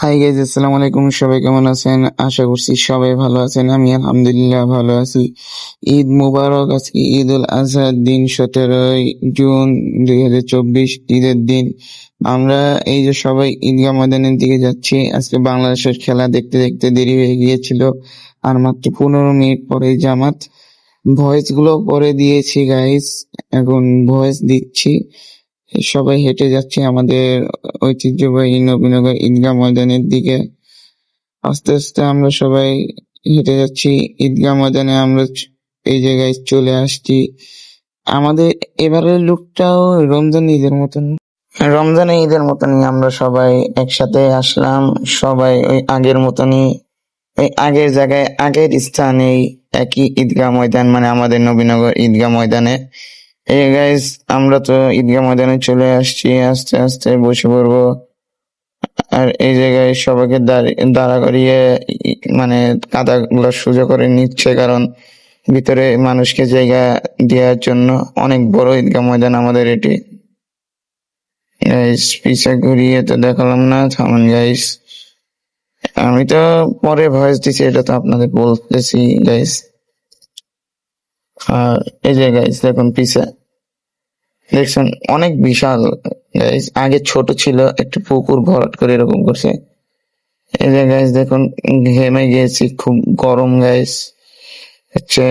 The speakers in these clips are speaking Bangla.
হাই গাইজ আসসালামু আলাইকুম সবাই কেমন আছেন? আশা করছি সবাই ভালো আছেন, আমি আলহামদুলিল্লাহ ভালো আছি। ঈদ মুবারক, আজকে ঈদ উল আজহার দিন সতেরোই জুন দুই হাজার চব্বিশ, ঈদের দিন। আমরা এই যে সবাই ঈদগাহ ময়দানের দিকে যাচ্ছি, আজকে বাংলাদেশের খেলা দেখতে দেখতে দেরি হয়ে গিয়েছিল, আর মাত্র পনেরো মিনিট পরে জামাত। ভয়েসগুলো পরে দিয়েছি গাইস এখন ভয়েস দিচ্ছি। সবাই হেঁটে যাচ্ছি আমাদের ঐতিহ্যবাহী নবীনগর ঈদগাহ ময়দানের দিকে। আস্তে আস্তে আমরা সবাই হেঁটে যাচ্ছি। ঈদগাহ ময়দানে আমরা এই জায়গায় চলে আসছি। আমাদের এবারের লুকটাও রমজান ঈদের মতন। রমজান ঈদের মতনই আমরা সবাই একসাথে আসলাম। সবাই ওই আগের মতনই, ওই আগের জায়গায় আগের স্থানেই একই ঈদগাহ ময়দান মানে আমাদের নবীনগর ঈদগাহ ময়দানে এই গাইস আমরা তো ঈদগাহ ময়দানে চলে আসছি, আস্তে আস্তে বসে পড়ব। আর এই জায়গায় সবাইকে দাঁড়ি- করিয়ে মানে কাদা গুলো সোজা করে নিচ্ছে, কারণ ভিতরে মানুষকে জায়গা দেওয়ার জন্য অনেক বড় ঈদগাহ ময়দান আমাদের এটি। পিছে ঘুরিয়ে তো দেখালাম না, থামান গাইস আমি তো পরে ভয়েস দিছি, এটা তো আপনাদের বলতেছি গাইস আর এই যে গাইস দেখুন পিছে। দেখছেন, অনেক বিশাল গাইস আগে ছোট ছিল, একটু পুকুর ভরাট করে এরকম করছে। এই যে গাইস দেখুন, ঘেমে গিয়েছি খুব গরম গাইস হচ্ছে,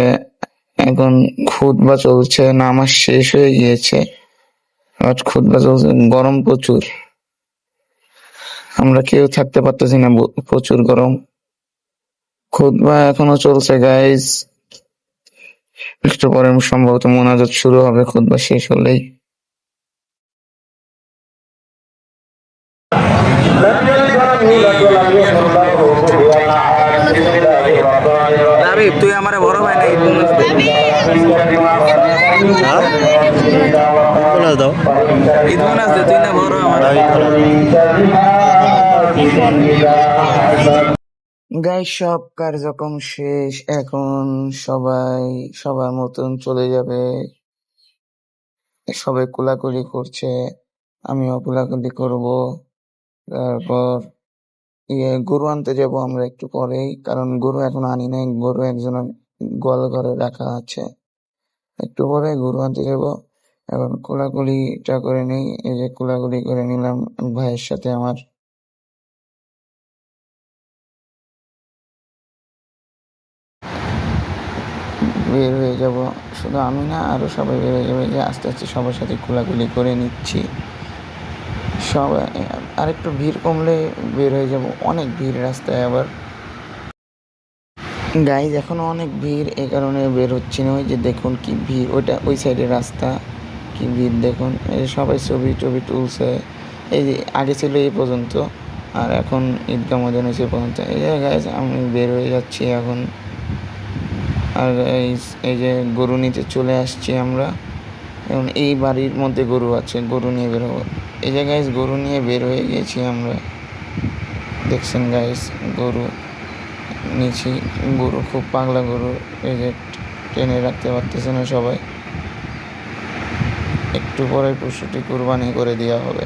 এখন খুতবা চলছে, নামাজ শেষ হয়ে গিয়েছে। আজ খুতবা চলছে, গরম প্রচুর। আমরা কেউ থাকতে পারতেছি না, প্রচুর গরম। খুতবা এখনও চলছে গাইস একটু পরে সম্ভবত মোনাজাত শুরু হবে খুতবা শেষ হলেই। রাবিব তুই আমার বড় ভাই না ঈদ দাও ঈদ তুই না বড় আমার? গাই সব কার্যক্রম শেষ, এখন সবাই, সবার মতন চলে যাবে। সবাই কোলাকুলি করছে, আমিও কোলাকুলি করব। তারপর ইয়ে গরু আনতে যাব আমরা একটু পরেই, কারণ গরু এখন আনি নাই, গরু একজন গোয়াল ঘরে রাখা আছে। একটু পরে গরু আনতে যাব। এখন কোলাকুলিটা করে নেই, এই যে কোলাকুলি করে নিলাম ভাইয়ের সাথে আমার। বের হয়ে যাব। শুধু আমি না আরও সবাই বের হয়ে যাবে। যে আস্তে আস্তে সবার সাথে কোলাকুলি করে নিচ্ছি। সবাই আর একটু ভিড় কমলে বের হয়ে যাব। অনেক ভিড় রাস্তায় আবার। গাইজ এখনও অনেক ভিড় এই কারণে বের হচ্ছি না। ওই যে দেখুন কি ভিড়, ওইটা ওই সাইডে রাস্তা। কি ভিড় দেখুন। এই সবাই ছবি টবি তুলছে। এই যে আগে ছিল এই পর্যন্ত, আর এখন ঈদগাহ ময়দান হয়েছে পর্যন্ত। এই গাইজ আমি বের হয়ে যাচ্ছি এখন। আর এই এই যে গরু নিতে চলে আসছি আমরা। এখন এই বাড়ির মধ্যে গরু আছে, গরু নিয়ে বের হব। এই যে গাইস গরু নিয়ে বের হয়ে গেছি আমরা। দেখছেন গাইস গরু নিচে গরু খুব পাগলা গরু, এই যে টেনে রাখতে পারতেছে না সবাই। একটু পরে পশুটি কুরবানি করে দেওয়া হবে।